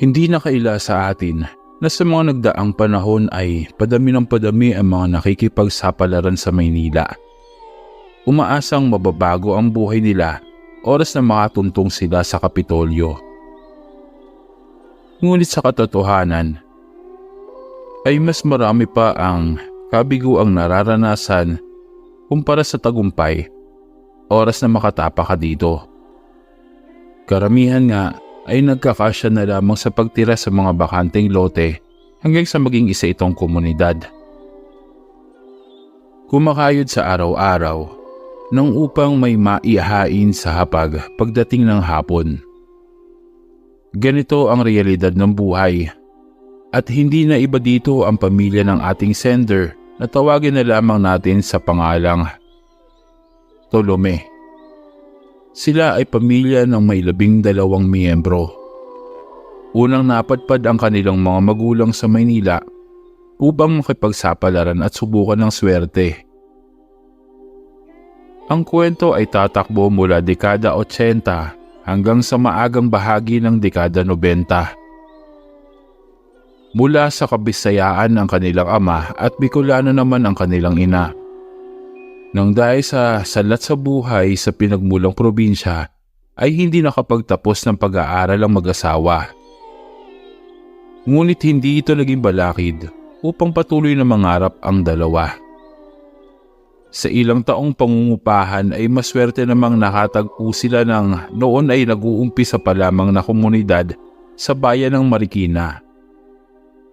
Hindi nakaila sa atin na sa mga nagdaang panahon ay padami ng padami ang mga nakikipagsapalaran sa Maynila. Umaasang mababago ang buhay nila oras na makatuntong sila sa Kapitolyo. Ngunit sa katotohanan, ay mas marami pa ang kabigo ang nararanasan kumpara sa tagumpay oras na makatapa ka dito. Karamihan nga ay nagkakasya na lamang sa pagtira sa mga bakanteng lote hanggang sa maging isa itong komunidad. Kumakayod sa araw-araw nang upang may maihain sa hapag pagdating ng hapon. Ganito ang realidad ng buhay at hindi na iba dito ang pamilya ng ating sender na tawagin na lamang natin sa pangalang Tolome. Sila ay pamilya ng may labing dalawang miyembro. Unang napadpad ang kanilang mga magulang sa Maynila upang makipagsapalaran at subukan ng swerte. Ang kwento ay tatakbo mula dekada 80 hanggang sa maagang bahagi ng dekada 90. Mula sa kabisayaan ang kanilang ama at Bicolano naman ang kanilang ina. Nang dahil sa salat sa buhay sa pinagmulang probinsya ay hindi nakapagtapos ng pag-aaral ang mag-asawa. Ngunit hindi ito naging balakid upang patuloy na mangarap ang dalawa. Sa ilang taong pangungupahan ay maswerte namang nakatagpo sila ng noon ay nag-uumpisa pa lamang na komunidad sa bayan ng Marikina.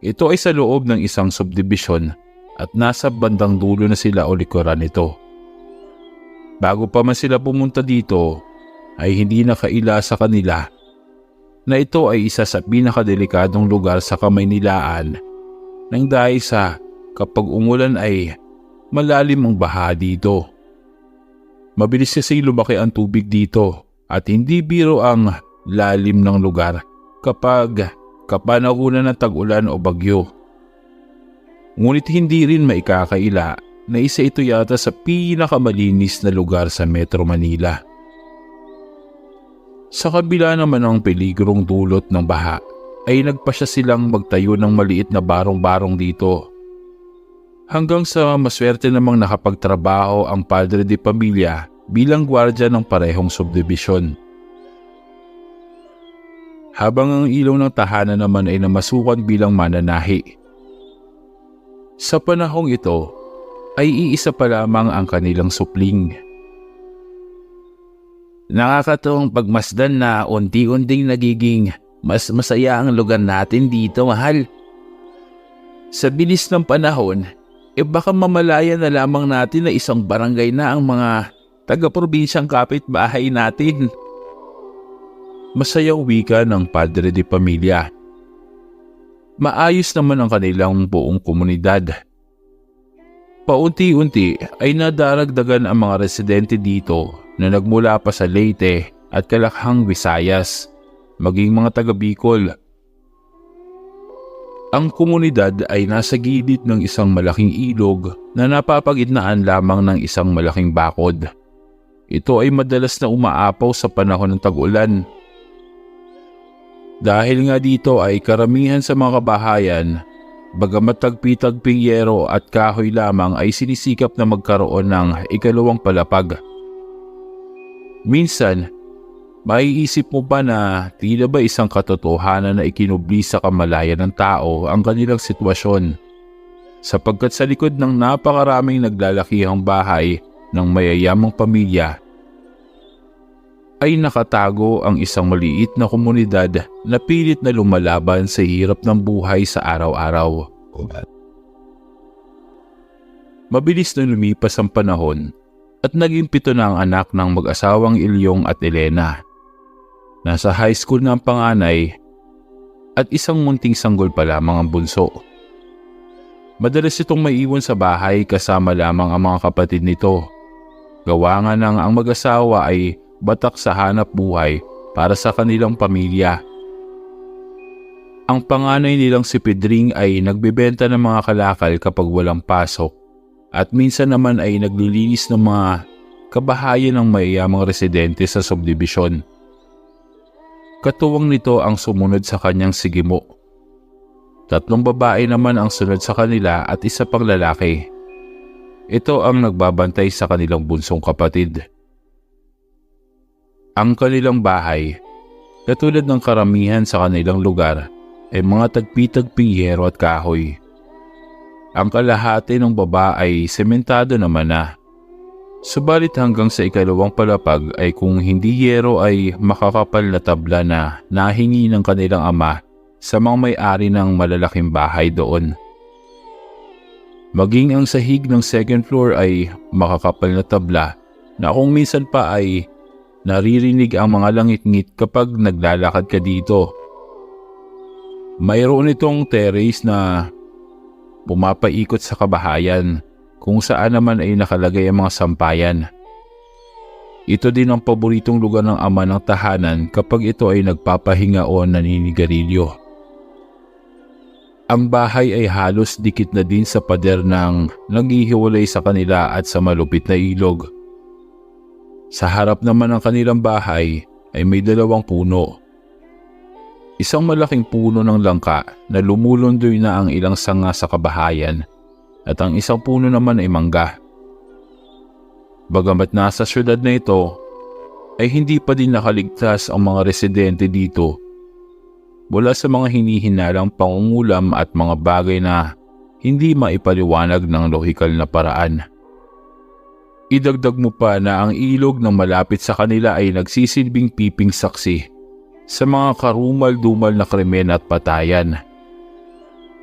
Ito ay sa loob ng isang subdivision at nasa bandang dulo na sila o likuran nito. Bago pa man sila pumunta dito ay hindi nakaila sa kanila na ito ay isa sa pinakadelikadong lugar sa Kamaynilaan nang dahil sa kapag umulan ay malalim ang baha dito. Mabilis kasi lumaki ang tubig dito at hindi biro ang lalim ng lugar kapag kapanahunan ng tag-ulan o bagyo. Ngunit hindi rin maikakaila na isa ito yata sa pinakamalinis na lugar sa Metro Manila. Sa kabila naman ng peligrong dulot ng baha, ay nagpasya silang magtayo ng maliit na barong-barong dito. Hanggang sa maswerte namang nakapagtrabaho ang padre de pamilya bilang gwardya ng parehong subdivision. Habang ang ilaw ng tahanan naman ay namasukan bilang mananahi. Sa panahong ito, ay iisa pa lamang ang kanilang supling. Nakakatawang pagmasdan na unti-unting nagiging mas masaya ang lugar natin dito, mahal. Sa bilis ng panahon, e baka mamalaya na lamang natin na isang barangay na ang mga taga-probinsyang kapitbahay natin. Masayang wika ng padre de pamilya. Maayos naman ang kanilang buong komunidad. Paunti-unti ay nadaragdagan ang mga residente dito na nagmula pa sa Leyte at Kalakhang Visayas, maging mga taga Bicol. Ang komunidad ay nasa gilid ng isang malaking ilog na napapagitnaan lamang ng isang malaking bakod. Ito ay madalas na umaapaw sa panahon ng tag-ulan. Dahil nga dito ay karamihan sa mga kabahayan, bagamat tagpi-tagping yero at kahoy lamang ay sinisikap na magkaroon ng ikalawang palapag Minsan, maiisip mo ba na tila ba isang katotohanan na ikinubli sa kamalayan ng tao ang kanilang sitwasyon? Sapagkat sa likod ng napakaraming naglalakihang bahay ng mayayamang pamilya, ay nakatago ang isang maliit na komunidad na pilit na lumalaban sa hirap ng buhay sa araw-araw. Mabilis na lumipas ang panahon at naging pito na ang anak ng mag-asawang Ilyong at Elena. Nasa high school na ang panganay at isang munting sanggol pa lamang ang bunso. Madalas itong maiwan sa bahay kasama lamang ang mga kapatid nito. Gawa nga nang ang mag-asawa ay batak sa hanap buhay para sa kanilang pamilya. Ang panganay nilang si Pedring ay nagbebenta ng mga kalakal kapag walang pasok at minsan naman ay naglilinis ng mga kabahayan ng mayayamang residente sa subdivision. Katuwang nito ang sumunod sa kanyang sigimo. Tatlong babae naman ang sunod sa kanila at isa pang lalaki. Ito ang nagbabantay sa kanilang bunsong kapatid. Ang kanilang bahay, katulad ng karamihan sa kanilang lugar, ay mga tagpi-tagping yero at kahoy. Ang kalahati ng baba ay sementado naman na. Subalit hanggang sa ikalawang palapag ay kung hindi yero ay makakapal na tabla na nahingi ng kanilang ama sa mga may-ari ng malalaking bahay doon. Maging ang sahig ng second floor ay makakapal na tabla na kung minsan pa ay naririnig ang mga langit-ngit kapag naglalakad ka dito. Mayroon itong terrace na pumapaikot sa kabahayan kung saan naman ay nakalagay ang mga sampayan. Ito din ang paboritong lugar ng ama ng tahanan kapag ito ay nagpapahinga o naninigarilyo. Ang bahay ay halos dikit na din sa pader ng naghihiwalay sa kanila at sa malupit na ilog. Sa harap naman ng kanilang bahay ay may dalawang puno Isang malaking puno ng langka na lumulundoy na ang ilang sanga sa kabahayan at ang isang puno naman ay mangga. Bagamat nasa syudad na ito, ay hindi pa din nakaligtas ang mga residente dito mula sa mga hinihinalang pangungulam at mga bagay na hindi maipaliwanag ng lohikal na paraan. Idagdag mo pa na ang ilog na malapit sa kanila ay nagsisilbing piping saksi sa mga karumal-dumal na krimen at patayan.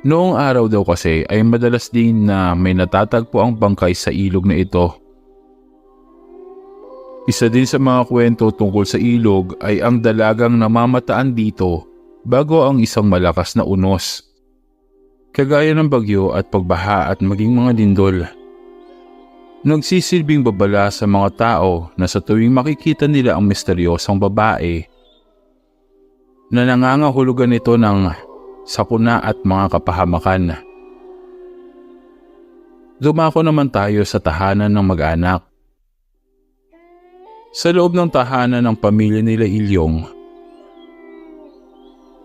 Noong araw daw kasi ay madalas din na may natatagpo ang bangkay sa ilog na ito. Isa din sa mga kwento tungkol sa ilog ay ang dalagang namamataan dito bago ang isang malakas na unos. Kagaya ng bagyo at pagbaha at maging mga dindol. Nagsisilbing babala sa mga tao na sa tuwing makikita nila ang misteryosang babae na nangangahulugan ito ng sakuna at mga kapahamakan. Dumako naman tayo sa tahanan ng mag-anak. Sa loob ng tahanan ng pamilya nila Ilyong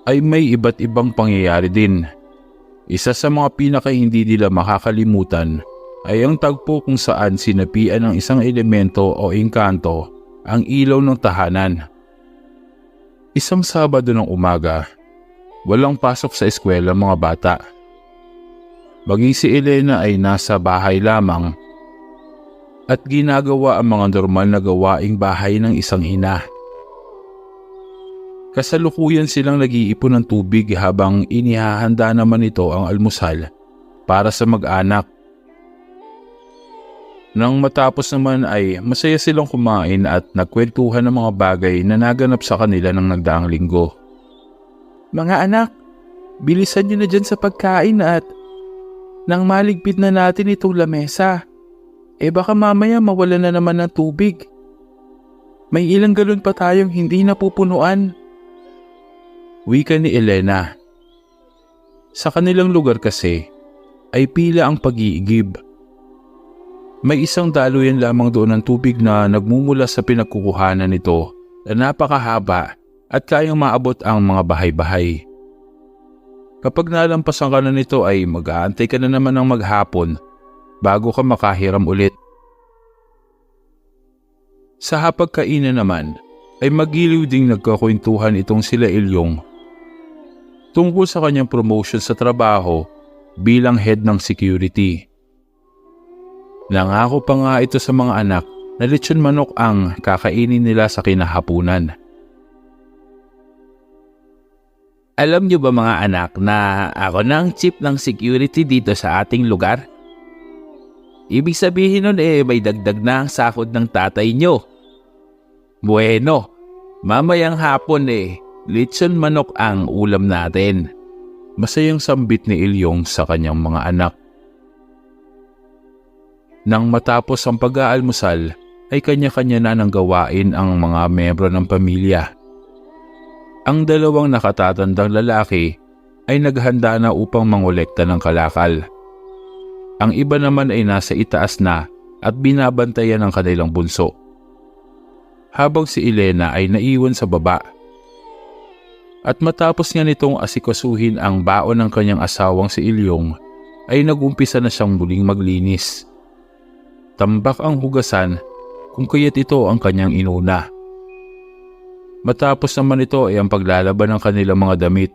ay may iba't ibang pangyayari din. Isa sa mga pinaka hindi nila makakalimutan ay ang tagpo kung saan sinapian ng isang elemento o engkanto ang ilaw ng tahanan. Isang Sabado ng umaga, walang pasok sa eskwela mga bata. Maging si Elena ay nasa bahay lamang at ginagawa ang mga normal na gawaing bahay ng isang ina. Kasalukuyan silang nag-iipon ng tubig habang inihahanda naman ito ang almusal para sa mag-anak nang matapos naman ay masaya silang kumain at nagkwentuhan ng mga bagay na naganap sa kanila ng nagdaang linggo. Mga anak, bilisan niyo na dyan sa pagkain at nang maligpit na natin itong lamesa, eh baka mamaya mawala na naman ng tubig. May ilang galon pa tayong hindi napupunuan. Wika ni Elena. Sa kanilang lugar kasi ay pila ang pag-iigib may isang daluyan lamang doon ng tubig na nagmumula sa pinagkukuhanan nito na napakahaba at kayang maabot ang mga bahay-bahay. Kapag nalampasan ka na nito ay mag-aantay ka na naman ng maghapon bago ka makahiram ulit. Sa hapagkainan naman ay magiliw ding nagkakwentuhan itong sila Ilyong tungkol sa kanyang promotion sa trabaho bilang head ng security. Nangako pa nga ito sa mga anak na lechon manok ang kakainin nila sa kinahapunan. Alam niyo ba mga anak na ako na ang chief ng security dito sa ating lugar? Ibig sabihin nun eh may dagdag na ang sakod ng tatay niyo. Bueno, mamayang hapon eh, lechon manok ang ulam natin. Masayang sambit ni Ilyong sa kanyang mga anak. Nang matapos ang pag-aalmusal, ay kanya-kanya na ng gawain ang mga membro ng pamilya. Ang dalawang nakatatandang lalaki ay naghanda na upang mangolekta ng kalakal. Ang iba naman ay nasa itaas na at binabantayan ng kanilang bunso. Habang si Elena ay naiwan sa baba. At matapos nga nitong asikasuhin ang baon ng kanyang asawang si Ilyong, ay nagumpisa na siyang muling maglinis. Tambak ang hugasan kung kaya't ito ang kanyang inuna. Matapos naman ito ay ang paglalaban ng kanilang mga damit.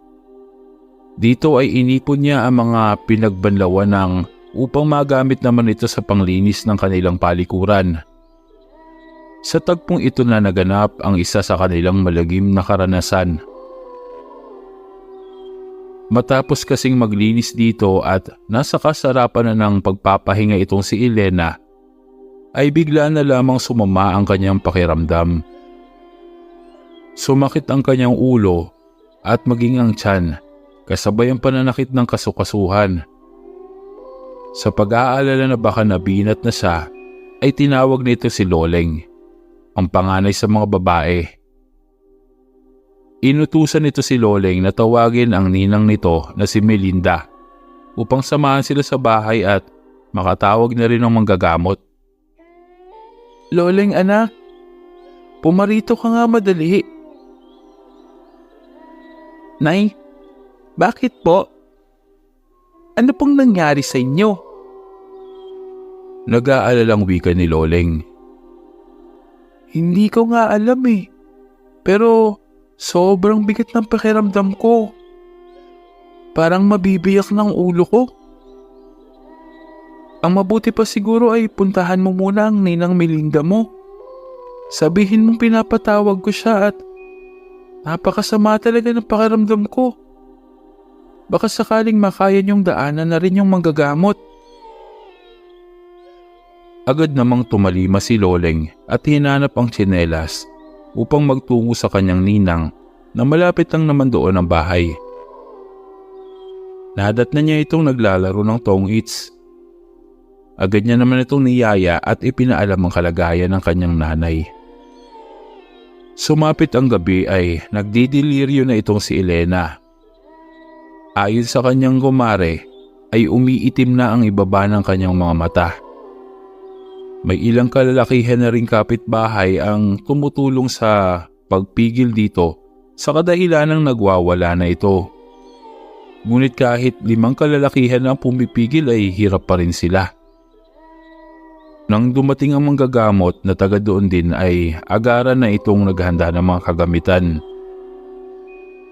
Dito ay inipon niya ang mga pinagbanlawan ng upang magamit naman ito sa panglinis ng kanilang palikuran. Sa tagpong ito na naganap ang isa sa kanilang malagim na karanasan. Matapos kasing maglinis dito at nasa kasarapan na ng pagpapahinga itong si Elena, ay bigla na lamang sumama ang kanyang pakiramdam. Sumakit ang kanyang ulo at maging ang tiyan kasabay ang pananakit ng kasukasuhan. Sa pag-aalala na baka nabinat na siya, ay tinawag nito si Loleng, ang panganay sa mga babae. Inutusan nito si Loleng na tawagin ang ninang nito na si Melinda upang samahan sila sa bahay at makatawag na rin ng manggagamot. Loleng anak, pumarito ka nga madali. Nay, bakit po? Ano pong nangyari sa inyo? Nag-aalalang wika ni Loleng. Hindi ko nga alam eh. Pero sobrang bigat ng pakiramdam ko. Parang mabibiyak ng ulo ko. Ang mabuti pa siguro ay puntahan mo muna ang ninang Melinda mo. Sabihin mong pinapatawag ko siya at napakasama talaga ng pakiramdam ko. Baka sakaling makaya niyong daanan na rin yung manggagamot. Agad namang tumalima si Loleng at hinanap ang tsinelas upang magtungo sa kanyang ninang na malapit lang naman doon ang bahay. Nadat na niya itong naglalaro ng tong its. Agad niya naman itong niyaya at ipinaalam ang kalagayan ng kanyang nanay. Sumapit ang gabi ay nagdidiliryo na itong si Elena. Ayon sa kanyang gumare ay umiitim na ang ibaba ng kanyang mga mata. May ilang kalalakihan na ring kapitbahay ang tumutulong sa pagpigil dito sa kadahilan ng nagwawala na ito. Ngunit kahit limang kalalakihan ang pumipigil ay hirap pa rin sila. Nang dumating ang manggagamot na taga doon din ay agaran na itong naghanda ng mga kagamitan.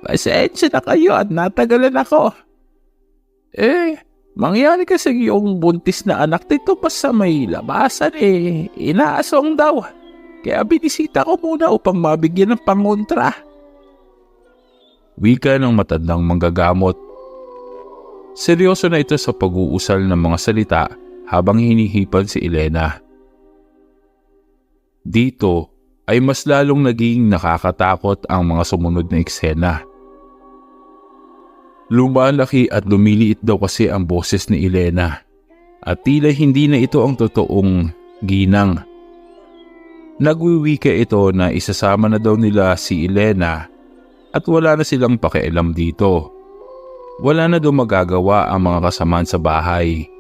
Pasensya na kayo at natagalan ako. Eh, mangyari kasi yung buntis na anak nito pa sa may labasan eh, inaasong daw. Kaya binisita ko muna upang mabigyan ng pangontra. Wika ng matandang manggagamot. Seryoso na ito sa pag-uusal ng mga salita habang hinihipan si Elena. Dito ay mas lalong naging nakakatakot ang mga sumunod na eksena. Lumalaki at lumiliit daw kasi ang boses ni Elena at tila hindi na ito ang totoong ginang. Nagwiwika ito na isasama na daw nila si Elena at wala na silang pakialam dito. Wala na daw magagawa ang mga kasamaan sa bahay.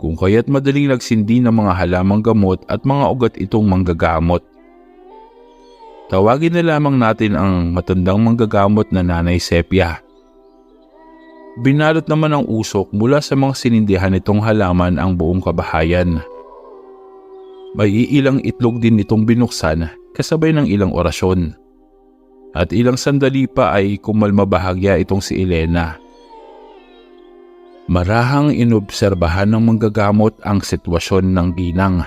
Kung kaya't madaling nagsindi ng mga halamang gamot at mga ugat itong manggagamot. Tawagin na lamang natin ang matandang manggagamot na Nanay Sepia. Binalot naman ang usok mula sa mga sinindihan nitong halaman ang buong kabahayan. May iilang itlog din itong binuksan kasabay ng ilang orasyon. At ilang sandali pa ay kumalma itong si Elena. Marahang inobserbahan ng manggagamot ang sitwasyon ng ginang.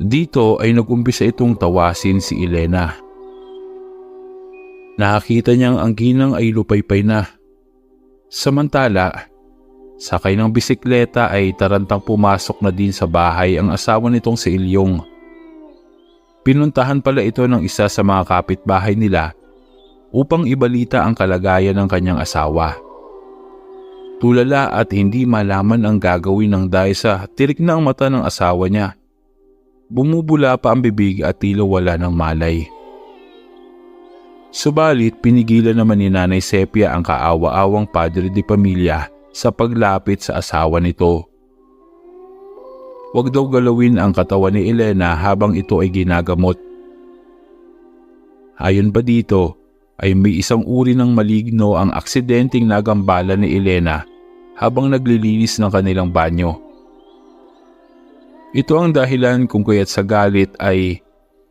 Dito ay nagumpisa itong tawasin si Elena. Nakakita niyang ang ginang ay lupaypay na. Samantala, sakay ng bisikleta ay tarantang pumasok na din sa bahay ang asawa nitong si Ilyong. Pinuntahan pala ito ng isa sa mga kapitbahay nila upang ibalita ang kalagayan ng kanyang asawa. Tulala at hindi malaman ang gagawin ng dahil sa tirik na ang mata ng asawa niya. Bumubula pa ang bibig at tila wala ng malay. Subalit pinigilan naman ni Nanay Sepia ang kaawa-awang padre de pamilya sa paglapit sa asawa nito. Huwag daw galawin ang katawan ni Elena habang ito ay ginagamot. Ayon pa dito, ay may isang uri ng maligno ang aksidenteng nagambala ni Elena habang naglilinis ng kanilang banyo. Ito ang dahilan kung kaya't sa galit ay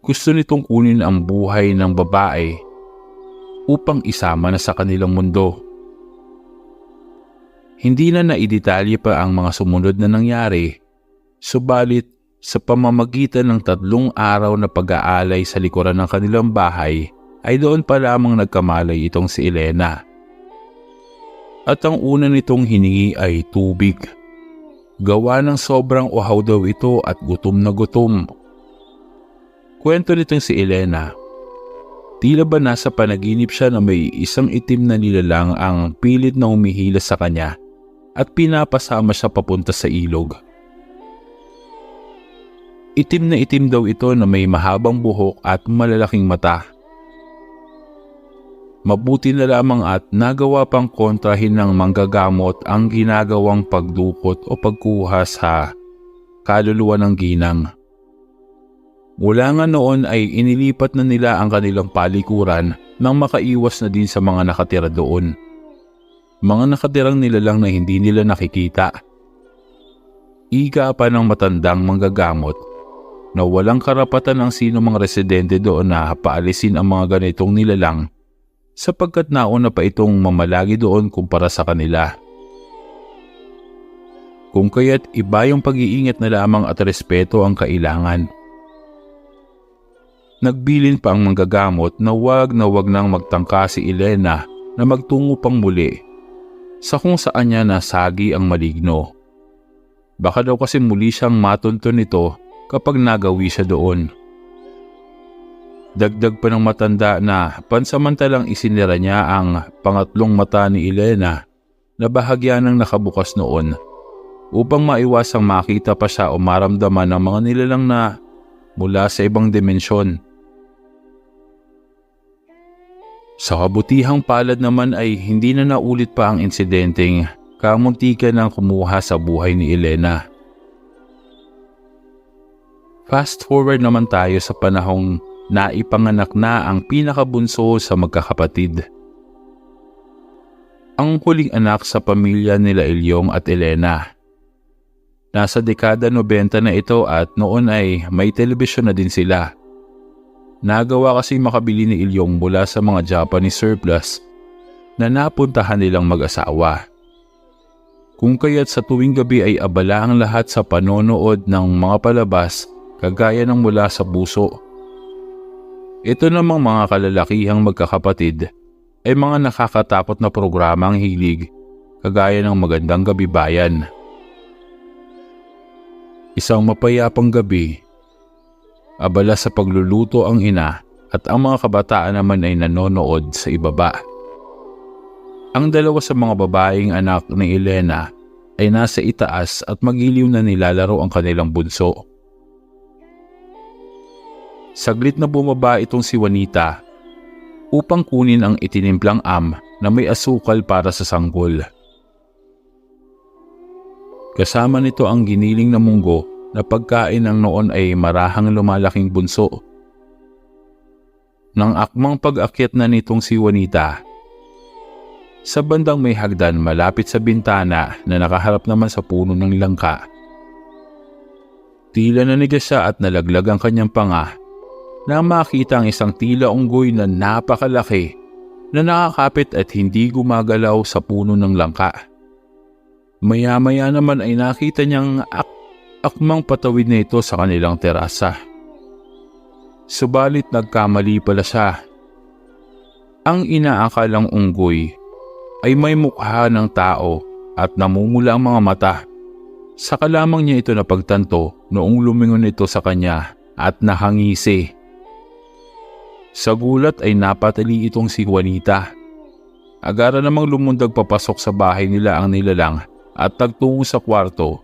gusto nitong kunin ang buhay ng babae upang isama na sa kanilang mundo. Hindi na naidetalye pa ang mga sumunod na nangyari, subalit sa pamamagitan ng tatlong araw na pag-aalay sa likuran ng kanilang bahay, ay doon pa lamang nagkamalay itong si Elena. At ang una nitong hiningi ay tubig. Gawa ng sobrang uhaw daw ito at gutom na gutom. Kwento nitong si Elena, tila ba nasa panaginip siya na may isang itim na nilalang ang pilit na humihila sa kanya at pinapasama siya papunta sa ilog. Itim na itim daw ito na may mahabang buhok at malalaking mata. Mabuti na lamang at nagawa pang kontrahin ng manggagamot ang ginagawang pagdukot o pagkuha sa kaluluwa ng ginang. Mula nga noon ay inilipat na nila ang kanilang palikuran nang makaiwas na din sa mga nakatira doon. Mga nakatirang nila lang na hindi nila nakikita. Ika pa ng matandang manggagamot na walang karapatan ang sino mang residente doon na paalisin ang mga ganitong nilalang sapagkat nauna pa itong mamalagi doon kumpara sa kanila. Kung kaya't iba yung pag-iingat na lamang at respeto ang kailangan. Nagbilin pa ang manggagamot na wag na wag nang magtangka si Elena na magtungo pang muli sa kung saan niya nasagi ang maligno. Baka daw kasi muli siyang matunton nito kapag nagawi siya doon. Dagdag pa ng matanda na pansamantalang isinira niya ang pangatlong mata ni Elena na bahagya ng nakabukas noon upang maiwasang makita pa siya o maramdaman ng mga nilalang na mula sa ibang dimensyon. Sa kabutihang palad naman ay hindi na naulit pa ang insidenteng kamuntikan ng kumuha sa buhay ni Elena. Fast forward naman tayo sa panahong naipanganak na ang pinakabunso sa magkakapatid. Ang huling anak sa pamilya nila Ilyong at Elena. Nasa dekada 90 na ito at noon ay may telebisyon na din sila. Nagawa kasi makabili ni Ilyong mula sa mga Japanese surplus na napuntahan nilang mag-asawa. Kung kaya't sa tuwing gabi ay abala ang lahat sa panonood ng mga palabas kagaya ng mula sa buso ito namang mga kalalakihang magkakapatid ay mga nakakatakot na programang hilig kagaya ng magandang gabi bayan. Isang mapayapang gabi, abala sa pagluluto ang ina at ang mga kabataan naman ay nanonood sa ibaba. Ang dalawa sa mga babaeng anak ni Elena ay nasa itaas at magiliw na nilalaro ang kanilang bunso. Saglit na bumaba itong si Juanita upang kunin ang itinimplang am na may asukal para sa sanggol. Kasama nito ang giniling na munggo na pagkain ng noon ay marahang lumalaking bunso. Nang akmang pag-akyat na nitong si Juanita, sa bandang may hagdan malapit sa bintana na nakaharap naman sa puno ng langka. Tila nanigas siya at nalaglag ang kanyang panga nang makita ang isang tila unggoy na napakalaki na nakakapit at hindi gumagalaw sa puno ng langka. Maya-maya naman ay nakita niyang ak akmang patawid na ito sa kanilang terasa. Subalit nagkamali pala siya. Ang inaakalang unggoy ay may mukha ng tao at namumula ang mga mata. Saka lamang niya ito napagtanto noong lumingon ito sa kanya at nahangisi. Sa gulat ay napatali itong si Juanita. Agara namang lumundag papasok sa bahay nila ang nilalang at tagtungo sa kwarto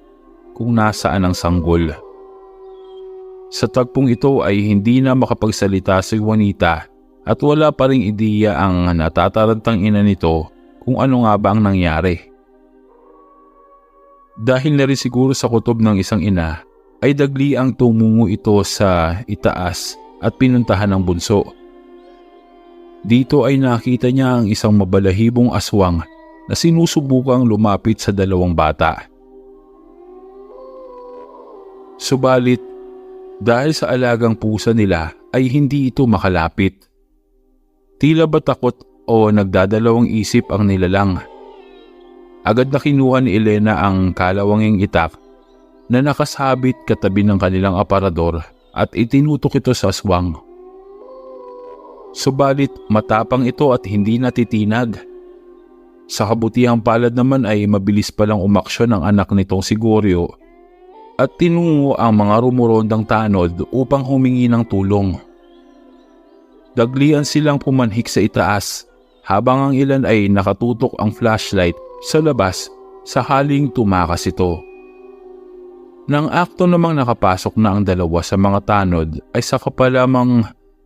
kung nasaan ang sanggol. Sa tagpong ito ay hindi na makapagsalita si Juanita at wala pa ring ideya ang natatarantang ina nito kung ano nga ba ang nangyari. Dahil na rin siguro sa kutob ng isang ina, ay dagli ang tumungo ito sa itaas at pinuntahan ng bunso. Dito ay nakita niya ang isang mabalahibong aswang na sinusubukang lumapit sa dalawang bata. Subalit, dahil sa alagang pusa nila ay hindi ito makalapit. Tila ba takot o nagdadalawang isip ang nilalang. Agad na kinuha ni Elena ang kalawanging itak na nakasabit katabi ng kanilang aparador at itinutok ito sa aswang. Subalit matapang ito at hindi natitinag. Sa kabutihang palad naman ay mabilis palang umaksyon ang anak nitong si Goryo at tinungo ang mga rumurondang tanod upang humingi ng tulong. Daglian silang pumanhik sa itaas habang ang ilan ay nakatutok ang flashlight sa labas sa haling tumakas ito. Nang akto namang nakapasok na ang dalawa sa mga tanod ay saka pa lamang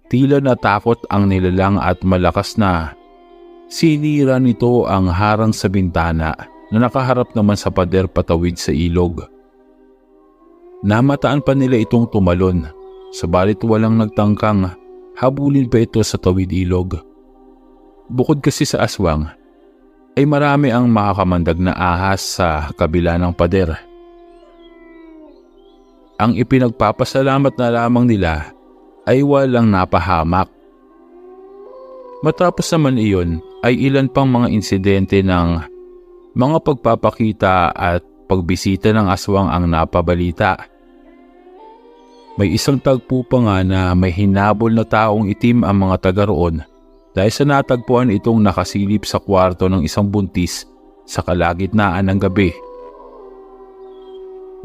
tila natakot ang nilalang at malakas na sinira nito ang harang sa bintana na nakaharap naman sa pader patawid sa ilog. Namataan pa nila itong tumalon, sabalit walang nagtangkang habulin pa ito sa tawid ilog. Bukod kasi sa aswang, ay marami ang makakamandag na ahas sa kabila ng pader. Ang ipinagpapasalamat na lamang nila ay walang napahamak. Matapos naman iyon ay ilan pang mga insidente ng mga pagpapakita at pagbisita ng aswang ang napabalita. May isang tagpo pa nga na may hinabol na taong itim ang mga taga roon dahil sa natagpuan itong nakasilip sa kwarto ng isang buntis sa kalagitnaan ng gabi.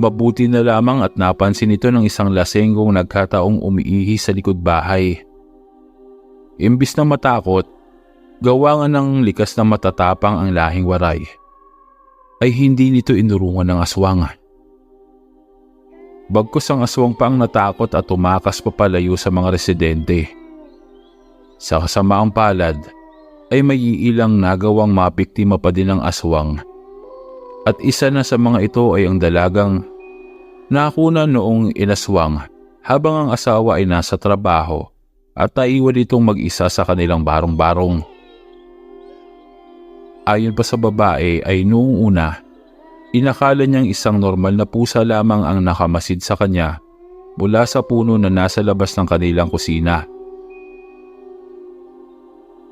Mabuti na lamang at napansin ito ng isang lasenggong nagkataong umiihi sa likod bahay. Imbis na matakot, gawa nga ng likas na matatapang ang lahing waray, ay hindi nito inurungan ng aswang. Bagkus ang aswang pa ang natakot at tumakas papalayo sa mga residente. Sa kasamaang palad ay may iilang nagawang mapiktima pa din ng aswang. At isa na sa mga ito ay ang dalagang nakuna noong inaswang habang ang asawa ay nasa trabaho at naiwan itong mag-isa sa kanilang barong-barong. Ayon pa sa babae ay noong una Inakala niyang isang normal na pusa lamang ang nakamasid sa kanya mula sa puno na nasa labas ng kanilang kusina.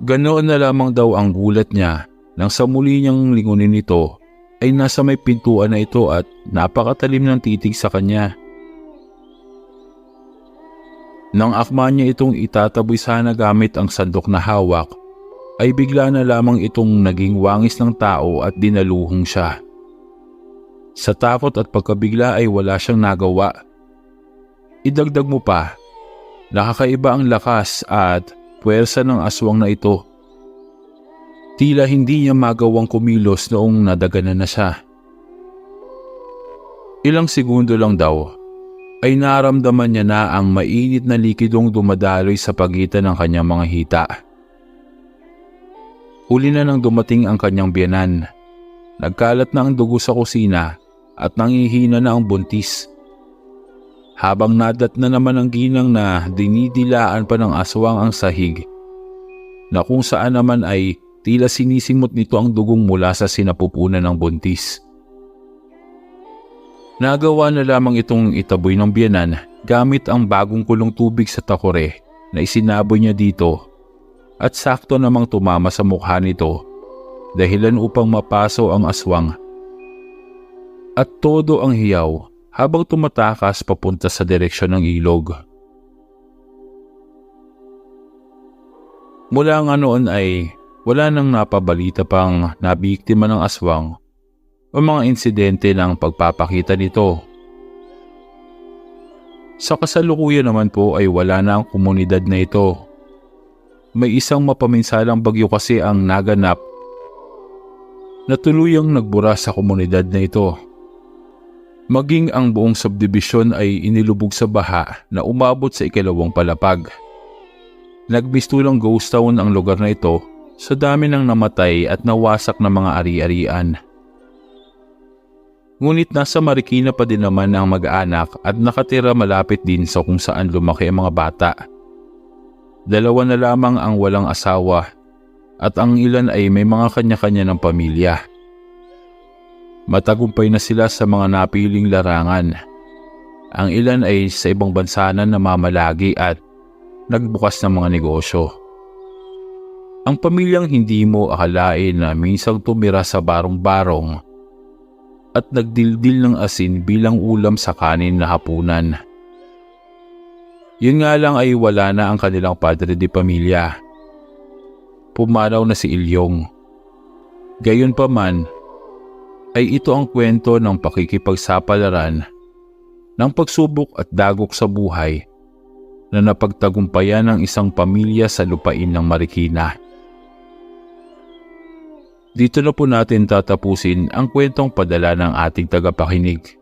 Ganoon na lamang daw ang gulat niya nang sa muli niyang lingunin ito ay nasa may pintuan na ito at napakatalim ng titig sa kanya. Nang akma niya itong itataboy sana gamit ang sandok na hawak, ay bigla na lamang itong naging wangis ng tao at dinaluhong siya. Sa takot at pagkabigla ay wala siyang nagawa. Idagdag mo pa, nakakaiba ang lakas at puwersa ng aswang na ito. Tila hindi niya magawang kumilos noong nadaganan na siya. Ilang segundo lang daw ay naramdaman niya na ang mainit na likidong dumadaloy sa pagitan ng kanyang mga hita. Huli na nang dumating ang kanyang biyanan. Nagkalat na ang dugo sa kusina at nangihina na ang buntis. Habang nadat na naman ang ginang na dinidilaan pa ng aswang ang sahig, na kung saan naman ay tila sinisimot nito ang dugong mula sa sinapupunan ng buntis. Nagawa na lamang itong itaboy ng biyanan gamit ang bagong kulong tubig sa takore na isinaboy niya dito at sakto namang tumama sa mukha nito dahilan upang mapaso ang aswang at todo ang hiyaw habang tumatakas papunta sa direksyon ng ilog. Mula nga noon ay wala nang napabalita pang nabiktima ng aswang o mga insidente ng pagpapakita nito. Sa kasalukuyan naman po ay wala na ang komunidad na ito. May isang mapaminsalang bagyo kasi ang naganap na tuluyang nagbura sa komunidad na ito. Maging ang buong subdivision ay inilubog sa baha na umabot sa ikalawang palapag. Nagbistulang ghost town ang lugar na ito sa dami ng namatay at nawasak na mga ari-arian. Ngunit nasa Marikina pa din naman ang mag-anak at nakatira malapit din sa kung saan lumaki ang mga bata. Dalawa na lamang ang walang asawa at ang ilan ay may mga kanya-kanya ng pamilya. Matagumpay na sila sa mga napiling larangan. Ang ilan ay sa ibang bansa na namamalagi at nagbukas ng mga negosyo. Ang pamilyang hindi mo akalain na minsang tumira sa barong-barong at nagdildil ng asin bilang ulam sa kanin na hapunan. Yun nga lang ay wala na ang kanilang padre de pamilya. Pumanaw na si Ilyong. Gayon pa man, ay ito ang kwento ng pakikipagsapalaran ng pagsubok at dagok sa buhay na napagtagumpayan ng isang pamilya sa lupain ng Marikina. Dito na po natin tatapusin ang kwentong padala ng ating tagapakinig.